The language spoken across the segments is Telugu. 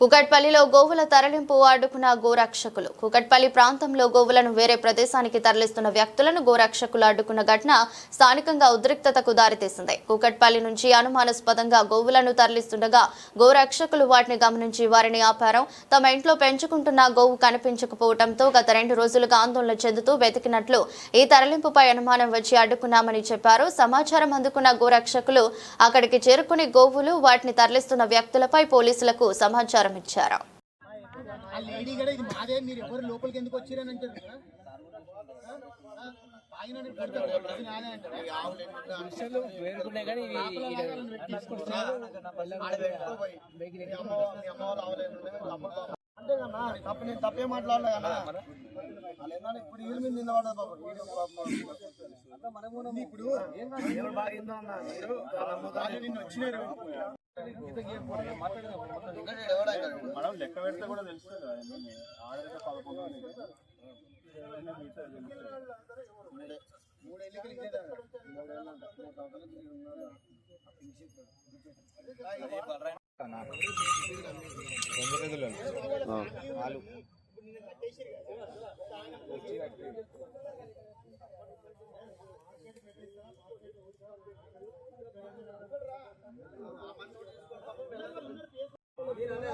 కుకట్పల్లిలో గోవుల తరలింపు అడ్డుకున్న గోరక్షకులు. కుకట్పల్లి ప్రాంతంలో గోవులను వేరే ప్రదేశానికి తరలిస్తున్న వ్యక్తులను గోరక్షకులు అడ్డుకున్న ఘటన స్థానికంగా ఉద్రిక్తతకు దారితీసింది. కుకట్పల్లి నుంచి అనుమానాస్పదంగా గోవులను తరలిస్తుండగా గోరక్షకులు వాటిని గమనించి వారిని ఆపారం. తమ ఇంట్లో పెంచుకుంటున్న గోవు కనిపించకపోవడంతో గత రెండు రోజులుగా ఆందోళన చెందుతూ వెతికినట్లు ఈ తరలింపుపై అనుమానం వచ్చి అడ్డుకున్నామని చెప్పారు. సమాచారం అందుకున్న గోరక్షకులు అక్కడికి చేరుకుని గోవులు వాటిని తరలిస్తున్న వ్యక్తులపై పోలీసులకు సమాచారం ఇచ్చారు ఆ లేడీ కూడా మీరు లోపలికి ఎందుకు నేను తప్పే మాట్లాడలే ఇప్పుడు వీళ్ళ మీద బాబు ఇప్పుడు వచ్చినారు మనం లెక్క పెడితే కూడా తెలుస్తుంది. ఆడైతే పదకొండు ఉంది.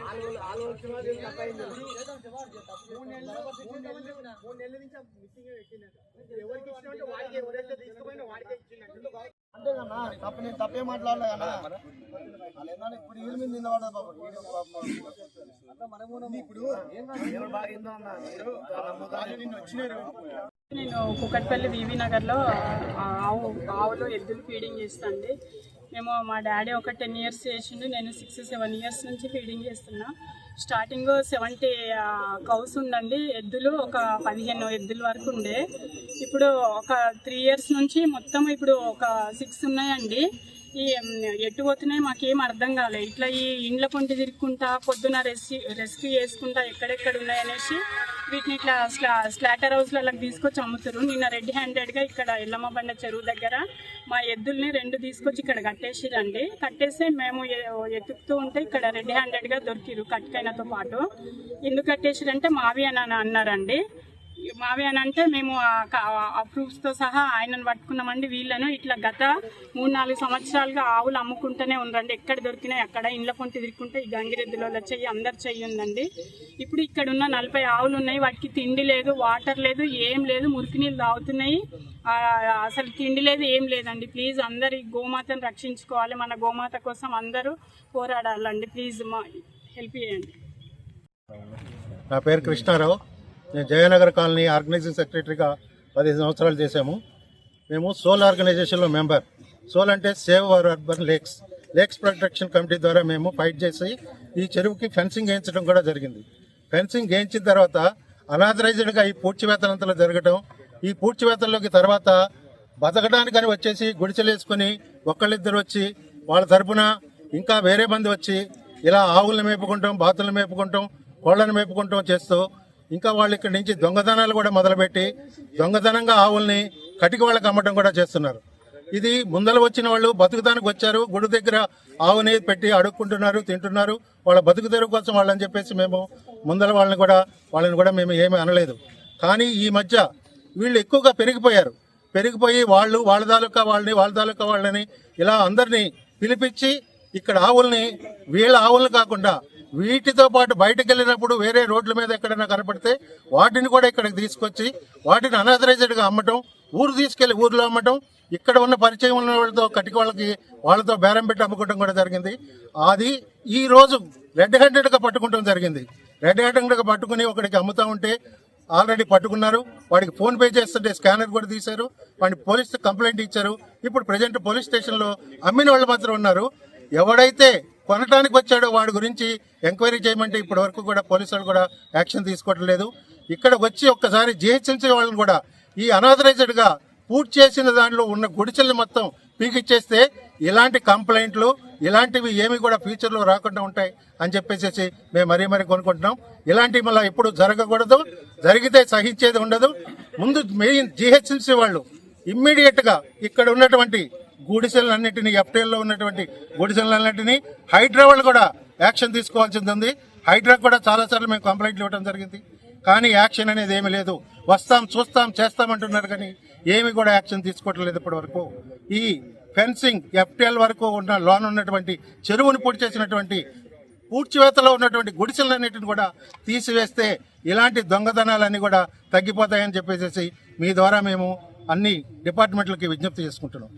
మూడు అంతే కన్నా తప్పు నేను తప్పే మాట్లాడలే కన్నా. ఇప్పుడు వీళ్ళ మీద పాపం. ఇప్పుడు నిన్ను వచ్చినారు నేను కుకట్పల్లి వివి నగర్లో ఆవు ఆవులు ఎద్దులు ఫీడింగ్ చేస్తాండి మేము మా డాడీ ఒక టెన్ ఇయర్స్ చేసిండు నేను సిక్స్ సెవెన్ ఇయర్స్ నుంచి ఫీడింగ్ చేస్తున్నా. స్టార్టింగ్ సెవెంటీ కౌస్ ఉందండి ఎద్దులు ఒక పదిహేను ఎద్దుల వరకు ఉండే. ఇప్పుడు ఒక త్రీ ఇయర్స్ నుంచి మొత్తం ఇప్పుడు ఒక సిక్స్ ఉన్నాయండి. ఈ ఎటు పోతున్నాయి మాకేం అర్థం కాలే. ఇట్లా ఈ ఇండ్ల పొంటి తిరుక్కుంటా పొద్దున రెస్క్యూ రెస్క్యూ చేసుకుంటా ఎక్కడెక్కడ ఉన్నాయనేసి వీటిని ఇట్లా స్లా స్లాటర్ హౌస్లలో తీసుకొచ్చి అమ్ముతారు నిన్న రెడ్ హ్యాండెడ్గా ఇక్కడ ఎల్లమ్మ బండ చెరువు దగ్గర మా ఎద్దుల్ని రెండు తీసుకొచ్చి ఇక్కడ కట్టేసిరండి. కట్టేస్తే మేము ఎత్తుకుతూ ఎతుకుతూ ఉంటే ఇక్కడ రెడ్ హ్యాండెడ్గా దొరికిరు కట్కైనతో పాటు. ఎందుకు కట్టేసిరంటే మావి అని అన్నారండి. మావి అని అంటే మేము ఆ ప్రూఫ్స్తో సహా ఆయనను పట్టుకున్నామండి వీళ్ళను. ఇట్లా గత మూడు నాలుగు సంవత్సరాలుగా ఆవులు అమ్ముకుంటూనే ఉండండి. ఎక్కడ దొరికినాయి అక్కడ ఇండ్ల పొంటి తిరుక్కుంటే ఈ గంగిరెద్దులో చెయ్యి అందరి చెయ్యి ఉందండి. ఇప్పుడు ఇక్కడ ఉన్న నలభై ఆవులు ఉన్నాయి వాటికి తిండి లేదు వాటర్ లేదు ఏం లేదు. మురికి నీళ్ళు తాగుతున్నాయి. అసలు తిండి లేదు ఏం లేదండి. ప్లీజ్ అందరు గోమాతను రక్షించుకోవాలి. మన గోమాత కోసం అందరూ పోరాడాలండి. ప్లీజ్ మా హెల్ప్ చేయండి. నా పేరు కృష్ణారావు. నేను జయనగర్ కాలనీ ఆర్గనైజింగ్ సెక్రటరీగా పదిహేను సంవత్సరాలు చేశాము. మేము సోల్ ఆర్గనైజేషన్లో మెంబర్. సోల్ అంటే save our urban lakes. Lakes protection committee ద్వారా మేము ఫైట్ చేసి ఈ చెరువుకి ఫెన్సింగ్ వేయించడం కూడా జరిగింది. ఫెన్సింగ్ వేయించిన తర్వాత అనాథరైజ్డ్గా ఈ పూడ్చివేతలంతలో జరగటం ఈ పూడ్చివేతల్లోకి తర్వాత బతకడానికని వచ్చేసి గుడిసెలేసుకుని ఒక్కళ్ళిద్దరు వచ్చి వాళ్ళ తరపున ఇంకా వేరే మంది వచ్చి ఇలా ఆవులను మేపుకుంటాం బాతులను మేపుకుంటాం కోళ్ళను మేపుకుంటాం చేస్తూ ఇంకా వాళ్ళు ఇక్కడి నుంచి దొంగతనాలు కూడా మొదలుపెట్టి దొంగతనంగా ఆవుల్ని కటికి వాళ్ళకి అమ్మటం కూడా చేస్తున్నారు. ఇది ముందల వచ్చిన వాళ్ళు బతుకుతానికి వచ్చారు గుడి దగ్గర ఆవుని పెట్టి అడుక్కుంటున్నారు తింటున్నారు. వాళ్ళ బతుకు కోసం వాళ్ళని చెప్పేసి మేము ముందల వాళ్ళని కూడా వాళ్ళని కూడా మేము ఏమీ అనలేదు. కానీ ఈ మధ్య వీళ్ళు ఎక్కువగా పెరిగిపోయారు. పెరిగిపోయి వాళ్ళు వాళ్ళ తాలూకా వాళ్ళని వాళ్ళ తాలూకా వాళ్ళని ఇలా అందరినీ పిలిపించి ఇక్కడ ఆవుల్ని వీళ్ళ ఆవులను కాకుండా వీటితో పాటు బయటకు వెళ్ళినప్పుడు వేరే రోడ్ల మీద ఎక్కడైనా కనపడితే వాటిని కూడా ఇక్కడికి తీసుకొచ్చి వాటిని అనాథరైజ్డ్గా అమ్మటం ఊరు తీసుకెళ్ళి ఊర్లో అమ్మటం ఇక్కడ ఉన్న పరిచయం ఉన్న వాళ్ళతో కటిక వాళ్ళకి వాళ్ళతో బేరం పెట్టి అమ్ముకోవడం కూడా జరిగింది. అది ఈ రోజు రెడ్ హ్యాండెడ్గా పట్టుకుంటాం జరిగింది. రెడ్ హ్యాండెడ్గా పట్టుకుని ఒకడికి అమ్ముతా ఉంటే ఆల్రెడీ పట్టుకున్నారు. వాడికి ఫోన్ పే చేస్తుంటే స్కానర్ కూడా తీశారు. వాడిని పోలీస్ కంప్లైంట్ ఇచ్చారు. ఇప్పుడు ప్రజెంట్ పోలీస్ స్టేషన్లో అమ్మిన వాళ్ళు మాత్రం ఉన్నారు. ఎవడైతే కొనటానికి వచ్చాడో. వాడి గురించి ఎంక్వైరీ చేయమంటే ఇప్పటి వరకు కూడా పోలీసులు కూడా యాక్షన్ తీసుకోవట్లేదు లేదు. ఇక్కడ వచ్చి ఒక్కసారి జిహెచ్ఎంసీ వాళ్ళని కూడా ఈ అనాథరైజ్డ్గా పూర్తి చేసిన దాంట్లో ఉన్న గుడిసెల్ని మొత్తం పీకిచ్చేస్తే ఇలాంటి కంప్లైంట్లు ఇలాంటివి ఏమి కూడా ఫ్యూచర్లో రాకుండా ఉంటాయి అని చెప్పేసి మేము మరీ మరీ కొనుక్కుంటున్నాం. ఇలాంటివి మళ్ళీ ఎప్పుడు జరగకూడదు. జరిగితే సహించేది ఉండదు. ముందు మెయిన్ జిహెచ్ఎంసీ వాళ్ళు ఇమ్మీడియట్గా ఇక్కడ ఉన్నటువంటి గుడిసెలన్నింటినీ ఎఫ్టీఎల్లో ఉన్నటువంటి గుడిసెలన్నింటినీ హైడ్రా వాళ్ళు కూడా యాక్షన్ తీసుకోవాల్సింది ఉంది. హైడ్రా కూడా చాలా సార్లు మేము కంప్లైంట్లు ఇవ్వడం జరిగింది. కానీ యాక్షన్ అనేది ఏమీ లేదు. వస్తాం చూస్తాం చేస్తాం అంటున్నారు కానీ ఏమి కూడా యాక్షన్ తీసుకోవటం లేదు ఇప్పటి వరకు ఈ ఫెన్సింగ్ ఎఫ్టీఎల్ వరకు ఉన్న లోన్ ఉన్నటువంటి చెరువును పూర్తి చేసినటువంటి పూడ్చివేతలో ఉన్నటువంటి గుడిసెలన్నింటిని కూడా తీసివేస్తే ఇలాంటి దొంగతనాలన్నీ కూడా తగ్గిపోతాయని చెప్పేసి మీ ద్వారా మేము అన్ని డిపార్ట్మెంట్లకి విజ్ఞప్తి చేసుకుంటున్నాం.